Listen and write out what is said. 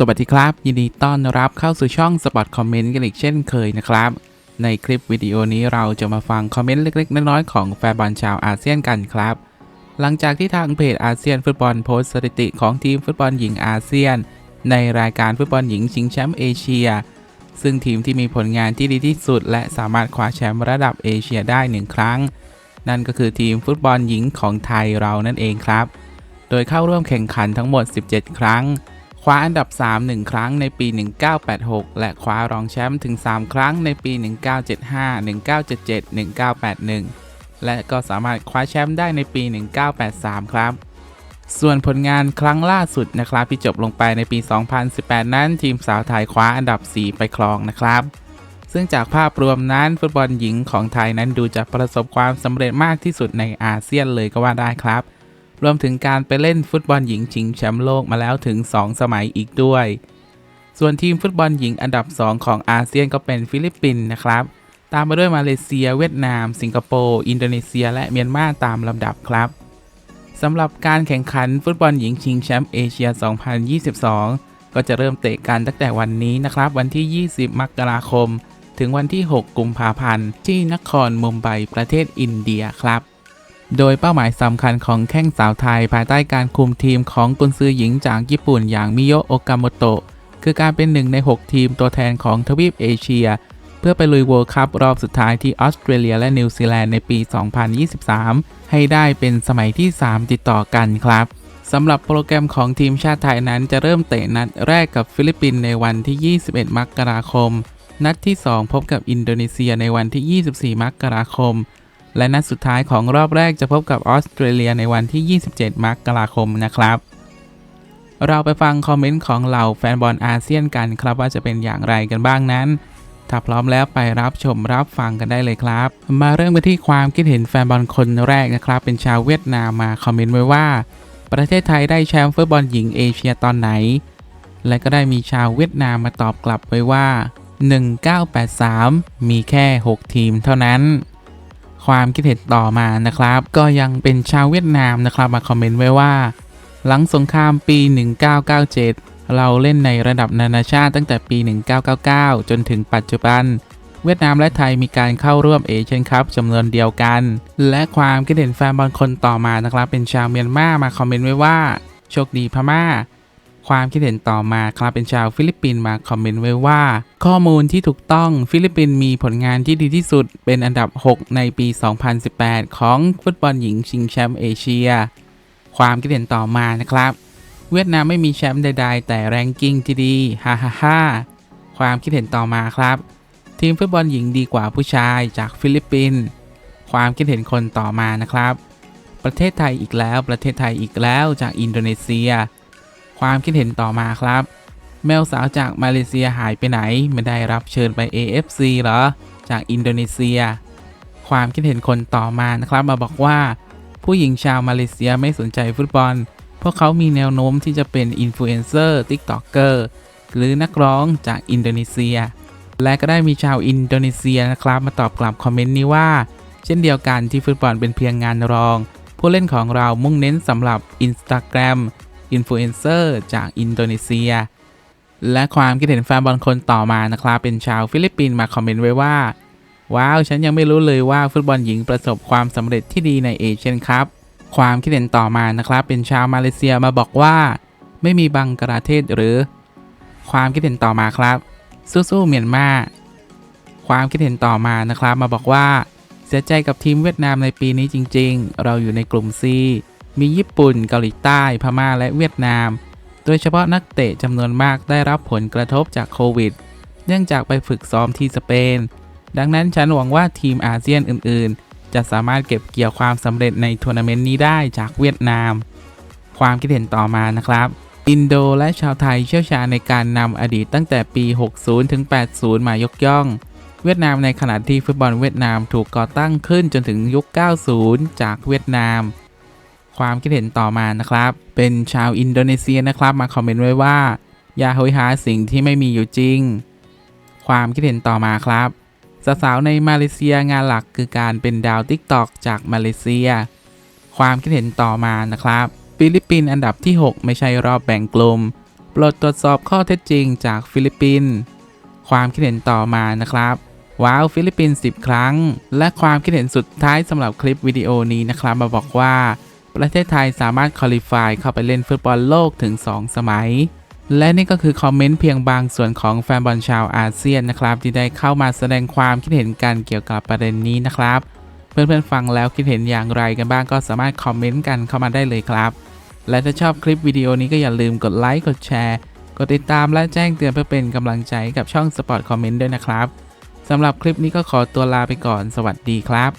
สวัสดีครับ ยินดีต้อนรับเข้าสู่ช่องสปอตคอมเมนต์กันอีกเช่นเคยนะครับ ในคลิปวิดีโอนี้เราจะมาฟังคอมเมนต์เล็ก ๆ น้อยๆของแฟนบอลชาวอาเซียนกันครับ หลังจากที่ทางเพจอาเซียนฟุตบอลโพสต์สถิติของทีมฟุตบอลหญิงอาเซียน ในรายการฟุตบอลหญิงชิงแชมป์เอเชีย ซึ่งทีมที่มีผลงานที่ดีที่สุด และสามารถคว้าแชมป์ระดับเอเชียได้หนึ่งครั้ง นั่นก็คือทีมฟุตบอลหญิงของไทยเรานั่นเองครับ โดยเข้าร่วมแข่งขันทั้งหมด 17 ครั้ง คว้าอันดับ 3 1 ครั้งในปี 1986 และคว้ารองแชมป์ถึง 3 ครั้งในปี 1975 1977 1981 และก็สามารถคว้าแชมป์ได้ในปี 1983 ครับ ส่วนผลงานครั้งล่าสุดนะครับที่จบลงไปในปี 2018 นั้นทีมสาวไทยคว้าอันดับ 4 ไปครองนะครับ ซึ่งจากภาพรวมนั้นฟุตบอลหญิงของไทยนั้นดูจะประสบความสำเร็จมากที่สุดในอาเซียนเลยก็ว่าได้ครับ รวมถึงการไปเล่นฟุตบอลหญิงชิงแชมป์โลกมาแล้วถึง 2 สมัยอีกด้วย ส่วนทีมฟุตบอลหญิงอันดับ 2 ของอาเซียนก็เป็นฟิลิปปินส์นะครับ ตามมาด้วยมาเลเซีย เวียดนาม สิงคโปร์ อินโดนีเซีย และเมียนมาตามลำดับครับสำหรับการแข่งขันฟุตบอลหญิงชิงแชมป์เอเชีย 2022 ก็จะเริ่มเตะกันตั้งแต่วันนี้นะครับ วันที่ 20 มกราคม ถึงวันที่ 6 กุมภาพันธ์ ที่นครมุมไบประเทศอินเดียครับ โดยเป้าหมายสำคัญของแข้งสาวไทยภายใต้การคุมทีมของกุนซือหญิงจากญี่ปุ่นอย่างมิโยโอกามโตะคือการเป็นหนึ่งใน 6 ทีมตัวแทนของทวีปเอเชีย เพื่อไปลุยเวิลด์คัพรอบสุดท้ายที่ออสเตรเลียและนิวซีแลนด์ในปี 2023 ให้ได้เป็นสมัยที่ 3 ติดต่อกันครับสำหรับโปรแกรมของทีมชาติไทยนั้นจะเริ่มเตะนัดแรกกับฟิลิปปินส์ในวันที่ 21 มกราคม นัดที่ 2 พบกับอินโดนีเซียในวันที่ 24 มกราคม และนัดสุดท้ายของรอบแรกจะพบกับออสเตรเลียในวันที่ 27 มกราคมนะครับ เราไปฟังคอมเมนต์ของเหล่าแฟนบอลอาเซียนกันครับว่าจะเป็นอย่างไรกันบ้างนั้นถ้าพร้อมแล้วไปรับชมรับฟังกันได้เลยครับ มาเริ่มกันที่ความคิดเห็นแฟนบอลคนแรกนะครับ เป็นชาวเวียดนามมาคอมเมนต์ไว้ว่า ประเทศไทยได้แชมป์ฟุตบอลหญิงเอเชียตอนไหน และก็ได้มีชาวเวียดนามมาตอบกลับไว้ว่า 1983 มีแค่ 6 ทีมเท่านั้น ความคิดเห็นต่อมานะครับ ก็ยังเป็นชาวเวียดนามนะครับมาคอมเมนต์ไว้ว่า หลังสงครามปี 1997 เราเล่นในระดับนานาชาติตั้งแต่ปี 1999 จนถึงปัจจุบัน เวียดนามและไทยมีการเข้าร่วมเอเชียนคัพจำนวนเดียวกัน และความคิดเห็นแฟนบอลคนต่อมานะครับ เป็นชาวเมียนมามาคอมเมนต์ไว้ว่าโชคดีพม่า ความคิดเห็นต่อมาครับเป็นชาวฟิลิปปินส์มาคอมเมนต์ไว้ว่า ข้อมูลที่ถูกต้องฟิลิปปินส์มีผลงานที่ดีที่สุด เป็นอันดับ 6 ในปี 2018 ของฟุตบอลหญิงชิงแชมป์เอเชีย ความคิดเห็นต่อมานะครับ เวียดนามไม่มีแชมป์ใดๆ แต่แรงกิ้งที่ดีฮ่าฮ่าฮ่าความคิดเห็นต่อมาครับ ทีมฟุตบอลหญิงดีกว่าผู้ชายจากฟิลิปปินส์ความคิดเห็นคนต่อมานะครับ ประเทศไทยอีกแล้วประเทศไทยอีกแล้วจากอินโดนีเซีย ความคิดเห็นต่อมาครับ แมวสาวจากมาเลเซียหายไปไหน ไม่ได้รับเชิญไป AFC เหรอ จากอินโดนีเซีย ความคิดเห็นคนต่อมานะครับมาบอกว่า ผู้หญิงชาวมาเลเซียไม่สนใจฟุตบอล พวกเขามีแนวโน้มที่จะเป็นอินฟลูเอนเซอร์ติ๊กต็อกเกอร์หรือนักร้องจากอินโดนีเซีย และก็ได้มีชาวอินโดนีเซียนะครับมาตอบกลับคอมเมนต์นี้ว่า เช่นเดียวกันที่ฟุตบอลเป็นเพียงงานรอง ผู้เล่นของเรามุ่งเน้นสำหรับ Instagram อินฟลูเอนเซอร์จากอินโดนีเซีย และความคิดเห็นแฟนบอลคนต่อมานะครับเป็นชาวฟิลิปปินส์มาคอมเมนต์ไว้ว่า ว้าว ฉันยังไม่รู้เลยว่าฟุตบอลหญิงประสบความสำเร็จที่ดีในเอเชียนครับความคิดเห็นต่อมานะครับเป็นชาวมาเลเซียมาบอกว่า ไม่มีบังกลาเทศหรือ ความคิดเห็นต่อมาครับสู้ๆเมียนมาความคิดเห็นต่อมานะครับมาบอกว่า เสียใจกับทีมเวียดนามในปีนี้จริง ๆ เราอยู่ในกลุ่ม C มีญี่ปุ่น เกาหลีใต้ พม่า และเวียดนาม โดยเฉพาะนักเตะจำนวนมากได้รับผลกระทบจากโควิด เนื่องจากไปฝึกซ้อมที่สเปน ดังนั้นฉันหวังว่าทีมอาเซียนอื่นๆ จะสามารถเก็บเกี่ยวความสำเร็จในทัวร์นาเมนต์นี้ได้จากเวียดนาม ความคิดเห็นต่อมานะครับอินโดและชาวไทยเชี่ยวชาญในการนำอดีตตั้งแต่ปี 60 ถึง 80 มายกย่อง เวียดนามในขณะที่ฟุตบอลเวียดนามถูกก่อตั้งขึ้นจนถึงยุค 90 จากเวียดนาม ความคิดเห็นต่อมานะครับ เป็นชาวอินโดนีเซียนะครับ มาคอมเมนต์ไว้ว่า อย่าโหยหาสิ่งที่ไม่มีอยู่จริง ความคิดเห็นต่อมาครับสาวๆในมาเลเซียงานหลักคือการเป็นดาวติ๊กตอกจากมาเลเซีย ความคิดเห็นต่อมานะครับ ฟิลิปปินส์อันดับที่ 6 ไม่ใช่รอบแบ่งกลุ่มโปลดตรวจสอบข้อเท็จจริงจากฟิลิปปินส์ความคิดเห็นต่อมานะครับ ว้าวฟิลิปปินส์10 ครั้ง และความคิดเห็นสุดท้ายสำหรับคลิปวิดีโอนี้นะครับ มาบอกว่า ประเทศไทยสามารถคอลิฟายเข้าไปเล่นฟุตบอลโลกถึง 2 สมัย และนี่ก็คือคอมเมนต์เพียงบางส่วนของแฟนบอลชาวอาเซียนนะครับ ที่ได้เข้ามาแสดงความคิดเห็นกันเกี่ยวกับประเด็นนี้นะครับ เพื่อนๆฟังแล้วคิดเห็นอย่างไรกันบ้างก็สามารถคอมเมนต์กันเข้ามาได้เลยครับ และถ้าชอบคลิปวิดีโอนี้ก็อย่าลืมกดไลค์กดแชร์กดติดตามและแจ้งเตือนเพื่อเป็นกำลังใจกับช่อง Spot Comment ด้วยนะครับสำหรับคลิปนี้ก็ขอตัวลาไปก่อน สวัสดีครับ